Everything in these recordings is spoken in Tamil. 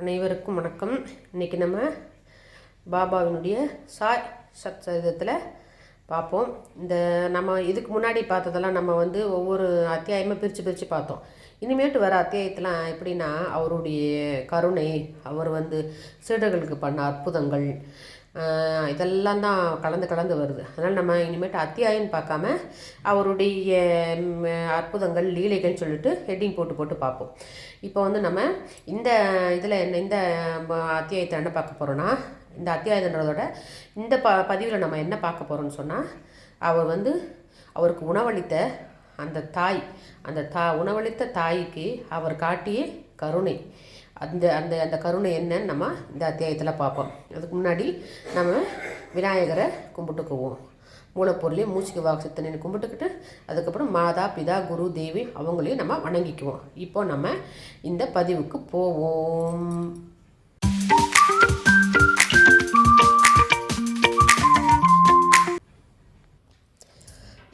அனைவருக்கும் வணக்கம். இன்றைக்கி நம்ம பாபாவினுடைய சாய் சத் சரிதத்தில் பார்ப்போம். இந்த நம்ம இதுக்கு முன்னாடி பார்த்ததெல்லாம் நம்ம வந்து ஒவ்வொரு அத்தியாயமாக பிரித்து பிரித்து பார்த்தோம். இனிமேட்டு வர அத்தியாயத்தெலாம் எப்படின்னா அவருடைய கருணை அவர் வந்து சீடர்களுக்கு பண்ண அற்புதங்கள் இதெல்லாம் தான் கலந்து கலந்து வருது. அதனால் நம்ம இனிமேட்டு அத்தியாயம்னு பார்க்காம அவருடைய அற்புதங்கள் லீலைகள்னு சொல்லிட்டு ஹெட்டிங் போட்டு போட்டு பார்ப்போம். இப்போ வந்து நம்ம இந்த இதில் என்ன இந்த அத்தியாயத்தை என்ன பார்க்க போகிறோன்னா இந்த அத்தியாயன்றதோட இந்த ப பதிவில் நம்ம என்ன பார்க்க போகிறோம்னு சொன்னால் அவர் வந்து அவருக்கு உணவளித்த அந்த தாய் அந்த தா உணவளித்த தாய்க்கு அவர் காட்டிய கருணை. அந்த அந்த அந்த கருணை என்னன்னு நம்ம இந்த அத்தியாயத்தில் பார்ப்போம். அதுக்கு முன்னாடி நம்ம விநாயகரை கும்பிட்டுக்குவோம் மூலப்பொருளையும் மூச்சுக்கு வாக்கு கும்பிட்டுக்கிட்டு அதுக்கப்புறம் மாதா பிதா குரு தேவி அவங்களையும் நம்ம வணங்கிக்குவோம். இப்போ நம்ம இந்த பதிவுக்கு போவோம்.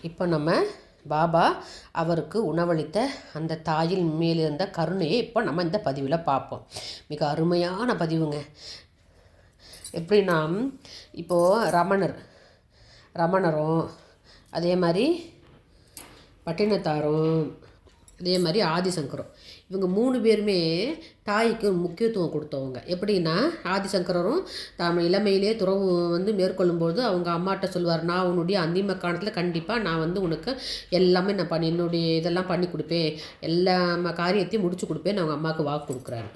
இப்போ நம்ம பாபா அவருக்கு உணவளித்த அந்த தாயின் மேலிருந்த கருணையை இப்போ நம்ம இந்த பதிவில் பார்ப்போம். மிக அருமையான பதிவுங்க. எப்படின்னா இப்போது ரமணர் ரமணரும் அதே மாதிரி பட்டினத்தாரும் அதே மாதிரி ஆதிசங்கரும் இவங்க மூணு பேருமே தாய்க்கு முக்கியத்துவம் கொடுத்தவங்க. எப்படின்னா ஆதிசங்கரரும் தாம் இளமையிலே துறவு வந்து மேற்கொள்ளும்போது அவங்க அம்மாட்ட சொல்லுவார் நான் உன்னுடைய அந்திம காலத்தில் கண்டிப்பாக நான் வந்து உனக்கு எல்லாமே நான் பண்ணி என்னுடைய இதெல்லாம் பண்ணி கொடுப்பேன். எல்லா காரியத்தையும் முடிச்சு கொடுப்பேன் அவங்க அம்மாவுக்கு வாக்கு கொடுக்குறாரு.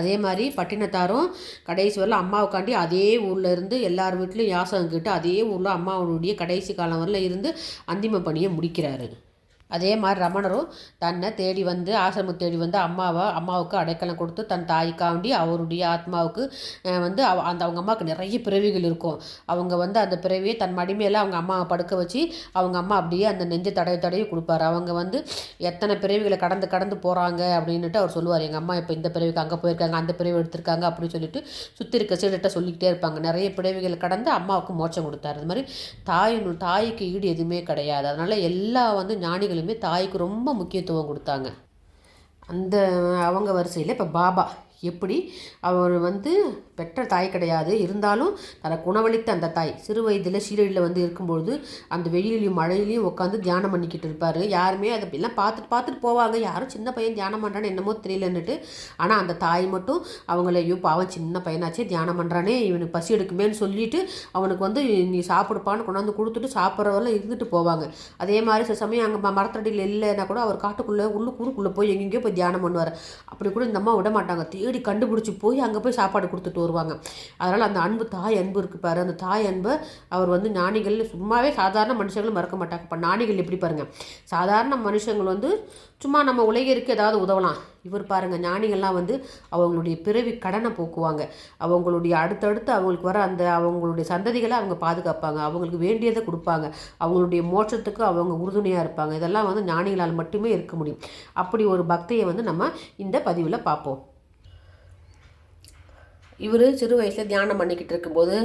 அதே மாதிரி பட்டினத்தாரும் கடைசி வரல அம்மாவுக்காண்டி அதே ஊரில் இருந்து எல்லார் வீட்லேயும் யாசகம் கேட்டு அதே ஊரில் அம்மாவுடைய கடைசி காலம் வரல இருந்து அந்திம பணியை முடிக்கிறாரு. அதே மாதிரி ரமணரும் தன்னை தேடி வந்து ஆசிரமம் தேடி வந்து அம்மாவை அம்மாவுக்கு அடைக்கலம் கொடுத்து தன் தாய்க்காண்டி அவருடைய ஆத்மாவுக்கு வந்து அவ அந்த அவங்க அம்மாவுக்கு நிறைய பிறவிகள் இருக்கும். அவங்க வந்து அந்த பிறவியை தன் மடிமையில் அவங்க அம்மாவை படுக்க வச்சு அவங்க அம்மா அப்படியே அந்த நெஞ்சை தடவை தடவி கொடுப்பாரு. அவங்க வந்து எத்தனை பிறவிகளை கடந்து கடந்து போகிறாங்க அப்படின்னுட்டு அவர் சொல்லுவார். எங்கள் அம்மா இப்போ இந்த பிறவிக்கு அங்கே போயிருக்காங்க அந்த பிறவி எடுத்திருக்காங்க அப்படின்னு சொல்லிட்டு சுற்றி இருக்க சீடட்ட சொல்லிக்கிட்டே இருப்பாங்க. நிறைய பிறவிகளை கடந்து அம்மாவுக்கு மோட்சம் கொடுத்தாரு. அது மாதிரி தாயின் தாய்க்கு ஈடு எதுவுமே கிடையாது. அதனால் எல்லா வந்து ஞானிகளுமே தாய்க்கு ரொம்ப முக்கியத்துவம் கொடுத்தாங்க. அந்த அவங்க வரிசையில் இப்போ பாபா எப்படி அவர் வந்து பெற்ற தாய் கிடையாது. இருந்தாலும் தனக்கு உணவளித்த அந்த தாய் சிறு வயதில் ஷீரடியில் வந்து இருக்கும்பொழுது அந்த வெயிலையும் மழையிலையும் உட்காந்து தியானம் பண்ணிக்கிட்டு இருப்பார். யாருமே அதை எல்லாம் பார்த்துட்டு பார்த்துட்டு போவாங்க. யாரும் சின்ன பையன் தியானம் பண்ணுறான்னு என்னமோ தெரியலன்னுட்டு. ஆனால் அந்த தாய் மட்டும் அவங்கள ஐயோ பாவம் சின்ன பையனாச்சே தியானம் பண்ணுறானே இவனுக்கு பசி எடுக்குமேன்னு சொல்லிட்டு அவனுக்கு வந்து நீ சாப்பிடுப்பான்னு கொண்டாந்து கொடுத்துட்டு சாப்பிட்றவரெல்லாம் இருந்துட்டு போவாங்க. அதே மாதிரி சில சமயம் அங்கே மரத்தடியில் இல்லைன்னா கூட அவர் காட்டுக்குள்ளே உள்ளுக்குறுக்குள்ளே போய் எங்கெங்கேயோ போய் தியானம் பண்ணுவார். அப்படி கூட இந்த அம்மா விட மாட்டாங்க. தேடி கண்டுபிடிச்சி போய் அங்கே போய் சாப்பாடு கொடுத்துட்டு வருவாங்க அதனால் அந்த அன்பு தாய் அன்பு இருக்குது பாரு. அந்த தாய் அன்பை அவர் வந்து ஞானிகள் சும்மாவே சாதாரண மனுஷங்களும் மறக்க மாட்டாங்க. இப்போ ஞானிகள் எப்படி பாருங்கள் சாதாரண மனுஷங்கள் வந்து சும்மா நம்ம உலகிற்கு ஏதாவது உதவலாம். இவர் பாருங்கள் ஞானிகள்லாம் வந்து அவங்களுடைய பிறவி கடனை போக்குவாங்க. அவங்களுடைய அடுத்தடுத்து அவங்களுக்கு வர அந்த அவங்களுடைய சந்ததிகளை அவங்க பாதுகாப்பாங்க. அவங்களுக்கு வேண்டியதை கொடுப்பாங்க. அவங்களுடைய மோட்சத்துக்கு அவங்க உறுதுணையாக இருப்பாங்க. இதெல்லாம் வந்து ஞானிகளால் மட்டுமே இருக்க முடியும். அப்படி ஒரு பக்தியை வந்து நம்ம இந்த பதிவில் பார்ப்போம். இவர் சிறு வயசில் தியானம் பண்ணிக்கிட்டு இருக்கும்போது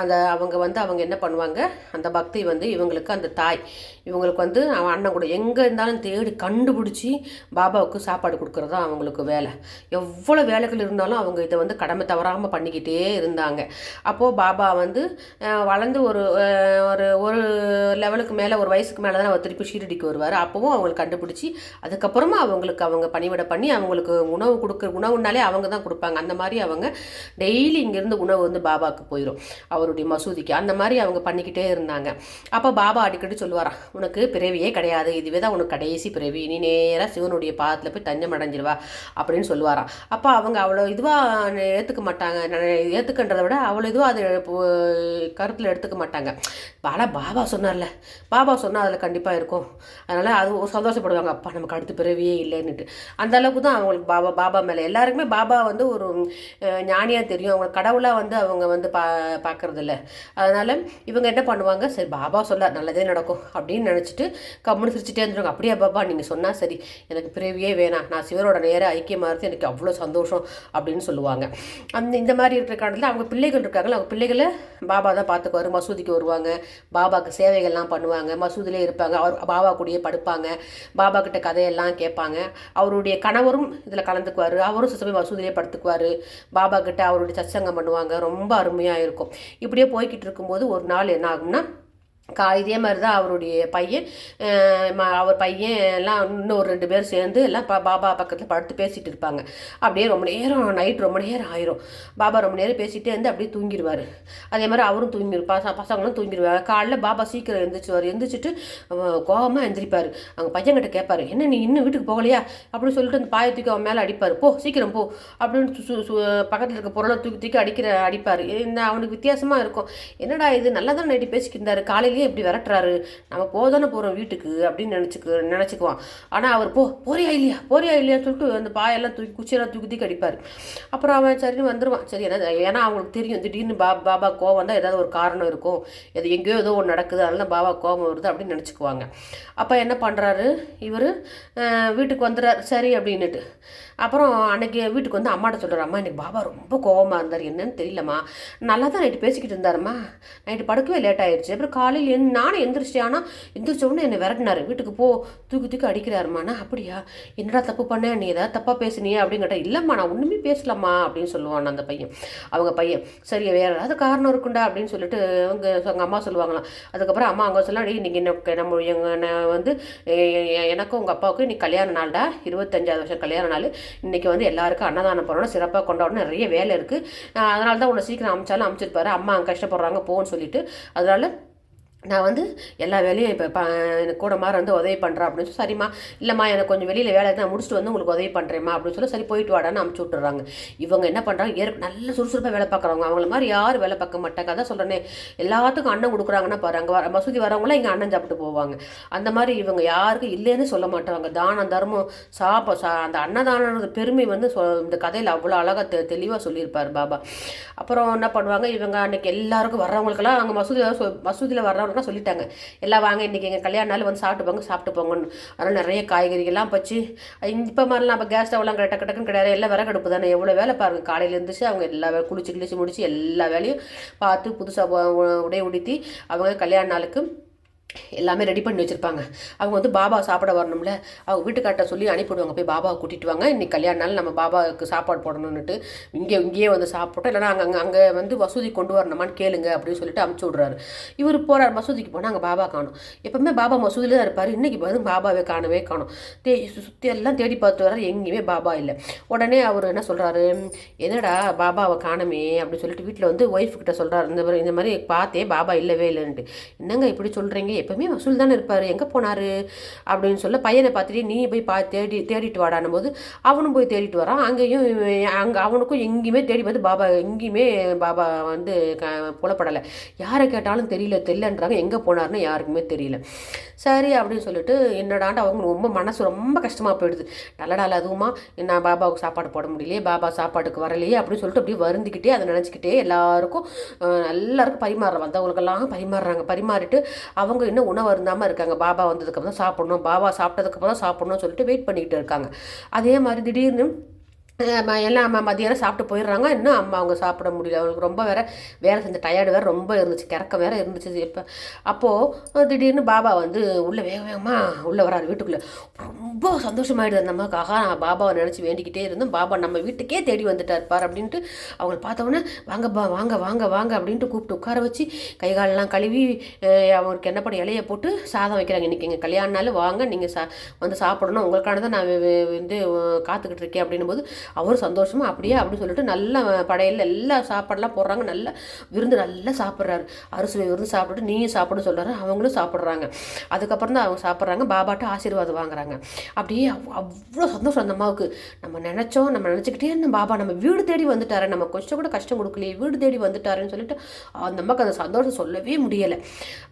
அந்த அவங்க வந்து அவங்க என்ன பண்ணுவாங்க? அந்த பக்தி வந்து இவங்களுக்கு அந்த தாய். இவங்களுக்கு வந்து அவன் அண்ணன் கூட எங்கே இருந்தாலும் தேடி கண்டுபிடிச்சி பாபாவுக்கு சாப்பாடு கொடுக்குறது தான் அவங்களுக்கு வேலை. எவ்வளோ வேலைகள் இருந்தாலும் அவங்க இதை வந்து கடமை தவறாமல் பண்ணிக்கிட்டே இருந்தாங்க. அப்போது பாபா வந்து வளர்ந்து ஒரு ஒரு ஒரு லெவலுக்கு மேலே ஒரு வயசுக்கு மேலே தான் அவர் திருப்பி ஷீரடிக்கு வருவார். அப்போவும் அவங்களுக்கு கண்டுபிடிச்சி அதுக்கப்புறமா அவங்களுக்கு அவங்க பணிவிட பண்ணி அவங்களுக்கு உணவு கொடுக்குற உணவுனாலே அவங்க தான் கொடுப்பாங்க. அந்த மாதிரி அவங்க டெய்லி இங்கேருந்து உணவு வந்து பாபாவுக்கு போயிடும் அவருடைய மசூதிக்கு. அந்த மாதிரி அவங்க பண்ணிக்கிட்டே இருந்தாங்க. அப்போ பாபா அடிக்கடி சொல்லுவாராம் உனக்கு பிறவியே கிடையாது இதுவே தான் உனக்கு கடைசி பிறவி நீ நேராக சிவனுடைய பாதத்தில் போய் தஞ்சம் அடைஞ்சிருவா அப்படின்னு சொல்லுவாராம் அப்போ அவங்க அவ்வளோ இதுவாக ஏற்றுக்க மாட்டாங்க. ஏற்றுக்கன்றதை விட அவ்வளோ இதுவாக அது கருத்தில் எடுத்துக்க மாட்டாங்க. பல பாபா சொன்னார்ல பாபா சொன்னால் அதில் கண்டிப்பாக இருக்கும். அதனால் அது ஒரு சந்தோஷப்படுவாங்க அப்பா நமக்கு அடுத்த பிறவியே இல்லைன்னுட்டு. அந்த அளவுக்கு தான் அவங்களுக்கு பாபா பாபா மேலே. எல்லாருக்குமே பாபா வந்து ஒரு ஞானி ஞானியா தெரியும். அவங்க கடவுளாக வந்து அவங்க வந்து பா பார்க்குறதில்ல அதனால் இவங்க என்ன பண்ணுவாங்க? சரி பாபா சொல்ல நல்லதே நடக்கும் அப்படின்னு நினச்சிட்டு கம்முன்னு சிரிச்சுட்டே இருந்துருவாங்க. அப்படியே பாபா நீங்கள் சொன்னால் சரி. எனக்கு பிறவியே வேணாம். நான் சிவரோட நேர ஐக்கியமாக இருந்து எனக்கு அவ்வளோ சந்தோஷம் அப்படின்னு சொல்லுவாங்க. அந்த இந்த மாதிரி இருக்கிற காலத்தில் அவங்க பிள்ளைகள் இருக்காங்களா அவங்க பிள்ளைகளை பாபா தான் பார்த்துக்குவாரு மசூதிக்கு வருவாங்க. பாபாவுக்கு சேவைகள்லாம் பண்ணுவாங்க. மசூதிலே இருப்பாங்க. அவர் பாபா கூடயே படுப்பாங்க. பாபா கிட்ட கதையெல்லாம் கேட்பாங்க. அவருடைய கணவரும் இதில் கலந்துக்குவார். அவரும் சிசபை மசூதிலே படுத்துக்குவார். பாபா கிட்ட அவருடைய சச்சங்கம் பண்ணுவாங்க. ரொம்ப அருமையாக இருக்கும். இப்படியே போய்கிட்டு இருக்கும்போது ஒரு நாள் என்ன ஆகும்னா கா இதே மாதிரி தான் அவருடைய பையன். ம- அவர் பையன் எல்லாம் இன்னும் ஒரு ரெண்டு பேர் சேர்ந்து எல்லாம் பா பாபா பக்கத்தில் படுத்து பேசிகிட்டு இருப்பாங்க. அப்படியே ரொம்ப நேரம் நைட் ரொம்ப நேரம் ஆயிரும். பாபா ரொம்ப நேரம் பேசிகிட்டே இருந்து அப்படியே தூங்கிடுவார் அதே மாதிரி அவரும் தூங்கிருப்பா பசங்களும் தூங்கிடுவாங்க காலைல பாபா சீக்கிரம் எழுந்திரிச்சுவார் எழுந்திரிச்சிட்டு கோபமாக எழுந்திரிப்பார் அவங்க பையன்கிட்ட கேட்பாரு என்ன நீ இன்னும் வீட்டுக்கு போகலையா? அப்படின்னு சொல்லிட்டு அந்த பாயை தூக்கி அவன் மேலே அடிப்பார். போ சீக்கிரம் போ. அப்படின்னு சு- சு- பக்கத்தில் இருக்க பொருளை தூக்கி தூக்கி அடிக்கிற அடிப்பார். இந்த அவனுக்கு வித்தியாசமாக இருக்கும். என்னடா இது? நல்லா தான் நைட்டு பேசிக்கிட்டு இருந்தாரு. காலையிலேயே இப்படி விரட்டுறாரு. நம்ம போதானே போகிறோம் வீட்டுக்கு அப்படின்னு நினச்சிக்கு நினச்சிக்குவான். ஆனால் அவர் போ போறியா இல்லையா? போறியா இல்லையான்னு சொல்லிட்டு அந்த பாயெல்லாம் தூக்கி குச்சியெல்லாம் தூக்கி தூக்கி அடிப்பார் அப்புறம் அவன் சரின்னு வந்துடுவான் சரி என்ன ஏன்னா அவங்களுக்கு தெரியும் திடீர்னு பா பாபா கோவம் தான் ஏதாவது ஒரு காரணம் இருக்கும். எது எங்கேயோ ஏதோ ஒன்று நடக்குது அதனால பாபா கோவம் வருது அப்படின்னு நினச்சிக்குவாங்க. அப்போ என்ன பண்ணுறாரு இவர்? வீட்டுக்கு வந்துடுறாரு. சரி அப்படின்னுட்டு. அப்புறம் அன்னைக்கு வீட்டுக்கு வந்து அம்மாட்ட சொல்கிறார் அம்மா இன்னைக்கு பாபா ரொம்ப கோவமாக இருந்தார். என்னன்னு தெரியலம்மா. நல்லா தான் நைட்டு பேசிக்கிட்டு இருந்தாரும்மா. நைட்டு படுக்கவே லேட் ஆயிடுச்சு அப்புறம் காலையில் என் நானும் எந்திரிச்சிட்டேன். ஆனால் எந்திரிச்ச உடனே என்னை விரட்டினாரு. வீட்டுக்கு போ. தூக்கி தூக்கி அடிக்கிறாருமாண்ணா அப்படியா? என்னடா தப்பு பண்ண? நீ ஏதாவது தப்பாக பேசுனியே? அப்படின்னு கேட்டால் இல்லைம்மா நான் ஒன்றுமே பேசலாமா அப்படின்னு சொல்லுவான் அந்த பையன். அவங்க பையன் சரி வேற ஏதாவது காரணம் இருக்குண்டா? அப்படின்னு சொல்லிட்டு அவங்க அவங்க அம்மா சொல்லுவாங்களாம். அதுக்கப்புறம் அம்மா அவங்க சொல்லலாம் அடி இன்னைக்கு என்ன நம்ம எங்கள் வந்து எனக்கும் உங்கள் அப்பாவுக்கும் இன்னைக்கு கல்யாண நாள்டா. இருபத்தஞ்சாவது வருஷம் கல்யாண நாள். இன்றைக்கி வந்து எல்லாருக்கும் அன்னதானம் போகிறோம் சிறப்பாக கொண்டாடணும். நிறைய வேலை இருக்குது அதனால தான் உன்னை சீக்கிரம் அமிச்சாலும் அமைச்சிருப்பாரு. அம்மா அங்கே கஷ்டப்படுறாங்க போன்னு சொல்லிட்டு. அதனால நான் வந்து எல்லா வேலையும் இப்போ ப எனக்கு கூட மாதிரி வந்து உதவி பண்ணுறேன் அப்படின்னு சொல்லி சரிம்மா இல்லைம்மா எனக்கு கொஞ்சம் வெளியில் வேலை நான் முடிச்சுட்டு வந்து உங்களுக்கு உதவி பண்ணுறேம்மா அப்படின்னு சொல்லி சரி போயிட்டு வாடான்னு அமுச்சு விட்டுறாங்க. இவங்க என்ன பண்ணுறாங்க ஏற்க நல்ல சுறுசுறுப்பாக வேலை பார்க்குறவங்க. அவங்கள மாதிரி யாரும் வேலை பார்க்க மாட்டாங்க. அதான் சொல்கிறேனே எல்லாத்துக்கும் அண்ணன் கொடுக்குறாங்கன்னா பாருங்க வர மசூதி வரவங்களாம் இங்கே அண்ணன் சாப்பிட்டு போவாங்க. அந்த மாதிரி இவங்க யாருக்கும் இல்லைன்னு சொல்ல மாட்டாங்க. தானம் தர்மம் சாப்ப சா அந்த அன்னதானது பெருமை வந்து சொ- இந்த கதையில் அவ்வளோ அழகாக தெ தெளிவாக சொல்லியிருப்பார் பாபா. அப்புறம் என்ன பண்ணுவாங்க? இவங்க அன்னைக்கு எல்லாருக்கும் வர்றவங்களுக்கெல்லாம் அங்கே மசூதி மசூதியில் வர்றவங்களுக்குலாம் சொல்லிட்டாங்க. எல்லாம் வாங்க இன்றைக்கி எங்கள் கல்யாண நாள் வந்து சாப்பிட்டு போங்க சாப்பிட்டு போங்கன்னு. அதனால் நிறைய காய்கறிகள்லாம் வச்சு இப்போ மாதிரிலாம் அப்போ கேஸ் ஸ்டவ்லாம் டக்கு டக்குன்னு கிடையாது. எல்லாம் விறகடுப்பு தானே. எவ்வளோ வேலை பாருங்கள் காலையில் இருந்துச்சு அவங்க எல்லா வேலை குளிச்சு கிழிச்சு முடிச்சு எல்லா வேலையும் பார்த்து புதுசாக உடை உடுத்தி அவங்க கல்யாண நாளுக்கு எல்லாமே ரெடி பண்ணி வச்சுருப்பாங்க. அவங்க வந்து பாபா சாப்பிட வரணும்ல. அவங்க வீட்டுக்கார்ட்ட சொல்லி அனுப்பிவிடுவாங்க. போய் பாபாவை கூட்டிட்டு வாங்க. இன்றைக்கி கல்யாண நாள் நம்ம பாபாவுக்கு சாப்பாடு போடணுன்னுட்டு இங்கே இங்கேயே வந்து சாப்பிட்டோம். இல்லைனா அங்கே அங்கே அங்கே வந்து மசூதி கொண்டு வரணுமான்னு கேளுங்க அப்படின்னு சொல்லிட்டு அமுச்சு விட்றாரு. இவர் போகிறார் மசூதிக்கு போனால் அங்கே பாபா காணும். எப்பவுமே பாபா மசூதியில் தான் இருப்பார். இன்றைக்கி வந்து பாபாவே காணவே காணும். தே சுற்றி எல்லாம் தேடி பார்த்து வர்றாரு. எங்கேயுமே பாபா இல்லை. உடனே அவர் என்ன சொல்கிறாரு என்னடா பாபாவை காணமே அப்படின்னு சொல்லிட்டு வீட்டில் வந்து ஒய்ஃப் கிட்ட சொல்கிறாரு இந்த மாதிரி இந்த மாதிரி பார்த்தே பாபா இல்லவே இல்லைன்ட்டு. என்னங்க இப்படி சொல்கிறீங்க எப்பவுமே வசூல் தானே இருப்பார். எங்கே போனார்? அப்படின்னு சொல்ல பையனை பார்த்துட்டு நீ போய் பா தேடி தேடிட்டு வாடானும் போது அவனும் போய் தேடிட்டு வரான். அங்கேயும் அங்கே அவனுக்கும் எங்கேயுமே தேடி வந்து பாபா எங்கேயுமே பாபா வந்து க புலப்படலை. யாரை கேட்டாலும் தெரியல தெரியலன்றாங்க. எங்கே போனார்னு யாருக்குமே தெரியல. சரி அப்படின்னு சொல்லிட்டு என்னடாண்டு அவங்க ரொம்ப மனசு ரொம்ப கஷ்டமாக போயிடுது. நல்லடால அதுவுமா நான் பாபாவுக்கு சாப்பாடு போட முடியலையே பாபா சாப்பாட்டுக்கு வரலையே அப்படின்னு சொல்லிட்டு அப்படியே வருந்திக்கிட்டே அதை நினச்சிக்கிட்டே எல்லாருக்கும் எல்லாருக்கும் பரிமாற வந்தவங்களுக்கெல்லாம் பரிமாறுறாங்க. பரிமாறிட்டு அவங்க இன்னும் உணவு இருந்தாமல் இருக்காங்க? பாபா வந்ததுக்கப்புறம் தான் சாப்பிடணும். பாபா சாப்பிட்டதுக்கப்புறம் தான் சாப்பிடணும்னு சொல்லிட்டு வெயிட் பண்ணிக்கிட்டு இருக்காங்க. அதே மாதிரி திடீர்னு எல்லாம் அம்மா மதியானம் சாப்பிட்டு போயிடுறாங்க. இன்னும் அம்மா அவங்க சாப்பிட முடியல. அவங்களுக்கு ரொம்ப வேறு வேலை செஞ்ச டயர்டு வேற ரொம்ப இருந்துச்சு. கிறக்க வேற இருந்துச்சு. இப்போ அப்போது திடீர்னு பாபா வந்து உள்ளே வேக வேகமாக உள்ளே வராரு வீட்டுக்குள்ளே. ரொம்ப சந்தோஷமாயிடுது அந்த அம்மாவுக்காக. நான் பாபாவை நினச்சி வேண்டிக்கிட்டே இருந்தோம் பாபா நம்ம வீட்டுக்கே தேடி வந்துட்டார் பார் அப்படின்ட்டு அவங்கள பார்த்தோன்னே வாங்க பா வாங்க வாங்க வாங்க அப்படின்ட்டு கூப்பிட்டு உட்கார வச்சு கை காலெல்லாம் கழுவி அவங்களுக்கு என்ன பண்ண இலையை போட்டு சாதம் வைக்கிறாங்க. இன்றைக்கி எங்கள் கல்யாணம்னாலும் வாங்க நீங்கள் சா வந்து சாப்பிடணும். உங்களுக்கான தான் நான் வந்து காத்துக்கிட்டு இருக்கேன் அப்படின்னும் போது அவரும் சந்தோஷமாக அப்படியே அப்படின்னு சொல்லிட்டு நல்ல படையில் எல்லா சாப்பாடெல்லாம் போடுறாங்க. நல்லா விருந்து நல்லா சாப்பிட்றாரு. அறுசுவை விருந்து சாப்பிட்டுட்டு நீயும் சாப்பிடுன்னு சொல்கிறாரு அவங்களும் சாப்பிட்றாங்க. அதுக்கப்புறம் தான் அவங்க சாப்பிட்றாங்க. பாபாட்ட ஆசீர்வாதம் வாங்குறாங்க. அப்படியே அவ்வளோ சந்தோஷம் அந்த அம்மாவுக்கு. நம்ம நினச்சோம் நம்ம நினச்சிக்கிட்டே இருந்தோம் பாபா நம்ம வீடு தேடி வந்துட்டாரு. நம்ம கொஞ்சம் கூட கஷ்டம் கொடுக்கலையே வீடு தேடி வந்துட்டாருன்னு சொல்லிட்டு அந்த அம்மாவுக்கு அந்த சந்தோஷம் சொல்லவே முடியலை.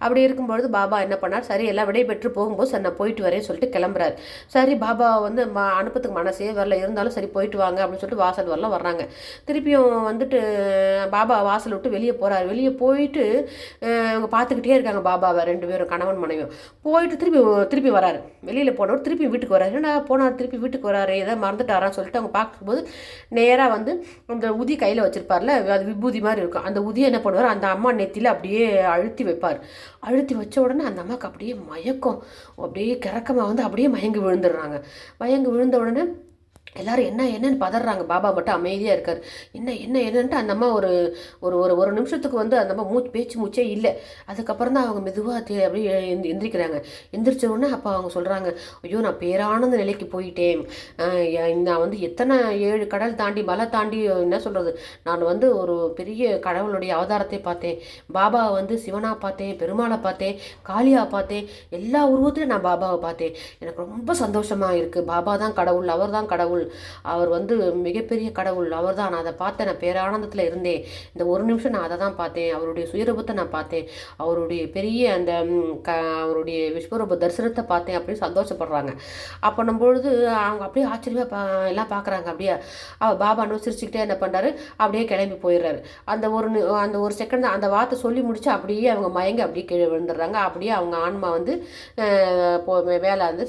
அப்படி இருக்கும்பொழுது பாபா என்ன பண்ணார்? சரி எல்லாம் விடை பெற்று போகும்போது சரி நான் போயிட்டு வரேன்னு சொல்லிட்டு கிளம்புறாரு. சரி பாபா வந்து ம அனுப்பத்துக்கு மனசே வரல. இருந்தாலும் சரி போயிட்டு வாங்க அப்படின்னு சொல்லிட்டு வாசல் வரலாம் வர்றாங்க. திருப்பியும் வந்துட்டு பாபா வாசல் விட்டு வெளியே போகிறாரு வெளியே போயிட்டு அவங்க பார்த்துக்கிட்டே இருக்காங்க பாபாவை ரெண்டு பேரும் கணவன் மனைவியும். போயிட்டு திருப்பி திருப்பி வராரு. வெளியில் போனவர் திருப்பி வீட்டுக்கு வராரு. ஏன்னா போனார் திருப்பி வீட்டுக்கு வராரு ஏதோ மறந்துட்டாரான்னு சொல்லிட்டு அவங்க பார்க்கும்போது நேராக வந்து அந்த உதி கையில் வச்சுருப்பார்ல அது விபூதி மாதிரி இருக்கும். அந்த உதியை என்ன பண்ணுவார்? அந்த அம்மா நெத்தியில் அப்படியே அழுத்தி வைப்பார். அழுத்தி வச்ச உடனே அந்த அம்மாவுக்கு அப்படியே மயக்கம். அப்படியே கிறக்கமாக வந்து அப்படியே மயங்கி விழுந்துடுறாங்க. மயங்கி விழுந்த உடனே எல்லாரும் என்ன என்னன்னு பதறாங்க. பாபா மட்டும் அமைதியாக இருக்கார். என்ன என்ன என்னன்ட்டு அந்த அம்மா ஒரு ஒரு ஒரு ஒரு நிமிஷத்துக்கு வந்து அந்த அம்மா மூச்சு பேச்சு மூச்சே இல்லை. அதுக்கப்புறம் தான் அவங்க மெதுவாக தே அப்படியே எந்தி எந்திரிக்கிறாங்க. எந்திரிச்சோடனே அப்போ அவங்க சொல்கிறாங்க ஐயோ நான் பேரானந்த நிலைக்கு போயிட்டேன். நான் வந்து எத்தனை ஏழு கடல் தாண்டி மலை தாண்டி என்ன சொல்கிறது நான் வந்து ஒரு பெரிய கடவுளுடைய அவதாரத்தை பார்த்தேன். பாபாவை வந்து சிவனாக பார்த்தேன் பெருமாளை பார்த்தேன் காளியாக பார்த்தேன். எல்லா உருவத்திலும் நான் பாபாவை பார்த்தேன். எனக்கு ரொம்ப சந்தோஷமாக இருக்குது பாபா தான் கடவுள் அவர் தான் கடவுள். அவர் வந்து மிகப்பெரிய கடவுள். அவர் தான் நான் அதை பார்த்தேன். நான் பேரானந்தத்தில் இருந்தேன். இந்த ஒரு நிமிஷம் நான் அதை தான் பார்த்தேன். அவருடைய சுயரூபத்தை நான் பார்த்தேன். அவருடைய பெரிய அந்த க அவருடைய விஸ்வரூப தரிசனத்தை பார்த்தேன் அப்படின்னு சந்தோஷப்படுறாங்க. அப்போ பொழுது அவங்க அப்படியே ஆச்சரியமாக பா எல்லாம் பார்க்குறாங்க. அப்படியே அவர் பாபா சிரிச்சுக்கிட்டே என்ன பண்ணுறாரு அப்படியே கிளம்பி போயிடுறாரு. அந்த ஒரு அந்த ஒரு செகண்ட் அந்த வார்த்தை சொல்லி முடிச்சு அப்படியே அவங்க மயங்கி அப்படியே கீழே விழுந்துடுறாங்க. அப்படியே அவங்க ஆன்மா வந்து வேலை வந்து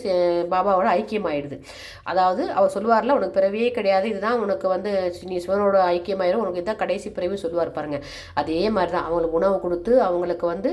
பாபாவோட ஐக்கியமாயிடுது. அதாவது அவர் சொல்லுவார் சொல்லுவார்ல உனக்கு பிறவியே கிடையாது. இதுதான் உனக்கு வந்து நீ சிவனோட ஐக்கியமாயிரும். உனக்கு இதுதான் கடைசி பிறவி சொல்லுவார் பாருங்க. அதே மாதிரி தான் அவங்களுக்கு உணவு கொடுத்து அவங்களுக்கு வந்து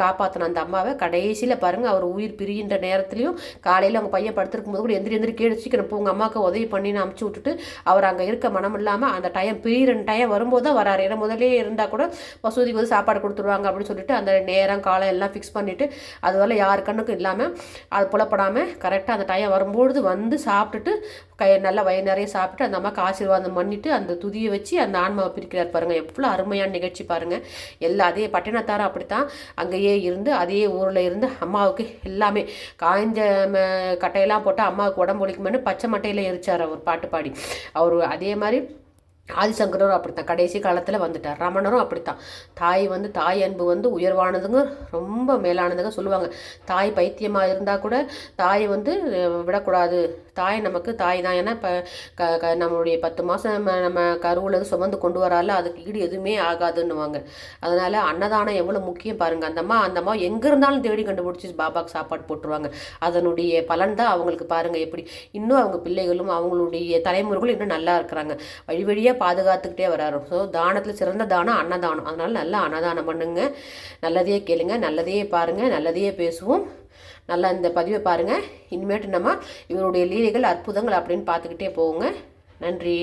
காப்பாற்றின அந்த அம்மாவை கடைசியில் பாருங்கள் அவர் உயிர் பிரிகின்ற நேரத்துலையும் காலையில் அவங்க பையன் படுத்திருக்கும் போது கூட எந்திரி எந்திரி கீழே சீக்கிரம் உங்கள் அம்மாவுக்கு உதவி பண்ணின்னு அமுச்சு விட்டுட்டு அவர் அங்கே இருக்க மனம் இல்லாமல் அந்த டைம் பிரியிற டைம் வரும்போது தான் வராரு. ஏன்னா முதலே இருந்தால் கூட மசூதிக்கு வந்து சாப்பாடு கொடுத்துருவாங்க அப்படின்னு சொல்லிட்டு அந்த நேரம் காலம் எல்லாம் ஃபிக்ஸ் பண்ணிவிட்டு அதுவரை யார் கண்ணுக்கும் இல்லாமல் அது புலப்படாமல் கரெக்டாக அந்த டைம் வரும்பொழுது வந்து சாப்பிட்டுட்டு கை நல்லா வய நிறைய சாப்பிட்டு அந்த அம்மாவுக்கு ஆசீர்வாதம் பண்ணிவிட்டு அந்த துதியை வச்சு அந்த ஆன்மாவை பிரிக்கிறார் பாருங்கள் எவ்வளோ அருமையான நிகழ்ச்சி பாருங்கள் எல்லா அதே பட்டினத்தாரும் அப்படித்தான் அங்கேயே இருந்து அதே ஊரில் இருந்து அம்மாவுக்கு எல்லாமே காய்ஞ்ச கட்டையெல்லாம் போட்டு அம்மாவுக்கு உடம்பு ஒழிக்குமென்னு பச்சை மட்டையில் எரிச்சார் அவர் பாட்டு பாடி. அவர் அதே மாதிரி ஆதிசங்கரும் அப்படித்தான். கடைசி காலத்தில் வந்துட்டார். ரமணரும் அப்படித்தான். தாய் வந்து தாய் அன்பு வந்து உயர்வானதுங்க ரொம்ப மேலானதுங்க சொல்லுவாங்க. தாய் பைத்தியமாக இருந்தால் கூட தாயை வந்து விடக்கூடாது. தாய் நமக்கு தாய் தான். ஏன்னா இப்போ க க நம்மளுடைய பத்து மாதம் நம்ம கருவில் சுமந்து கொண்டு வரால அதுக்கு ஈடு எதுவுமே ஆகாதுன்னுவாங்க. அதனால் அன்னதானம் எவ்வளோ முக்கியம் பாருங்கள் அந்தம்மா அந்தம்மா எங்கே இருந்தாலும் தேடி கண்டுபிடிச்சி பாபாக்கு சாப்பாடு போட்டுருவாங்க. அதனுடைய பலன் தான் அவங்களுக்கு பாருங்கள் எப்படி. இன்னும் அவங்க பிள்ளைகளும் அவங்களுடைய தலைமுறைகளும் இன்னும் நல்லா இருக்கிறாங்க. வழி வழியாக பாதுகாத்துக்கிட்டே வராரு. ஸோ தானத்தில் சிறந்த தானம் அன்னதானம். அதனால் நல்லா அன்னதானம் பண்ணுங்க. நல்லதையே கேளுங்க நல்லதையே பாருங்கள் நல்லதையே பேசுவோம். நல்லா இந்த பதிவை பாருங்கள் இனிமேட்டு நம்ம இவருடைய லீலைகள் அற்புதங்கள் அப்படின்னு பார்த்துக்கிட்டே போவோங்க. நன்றி.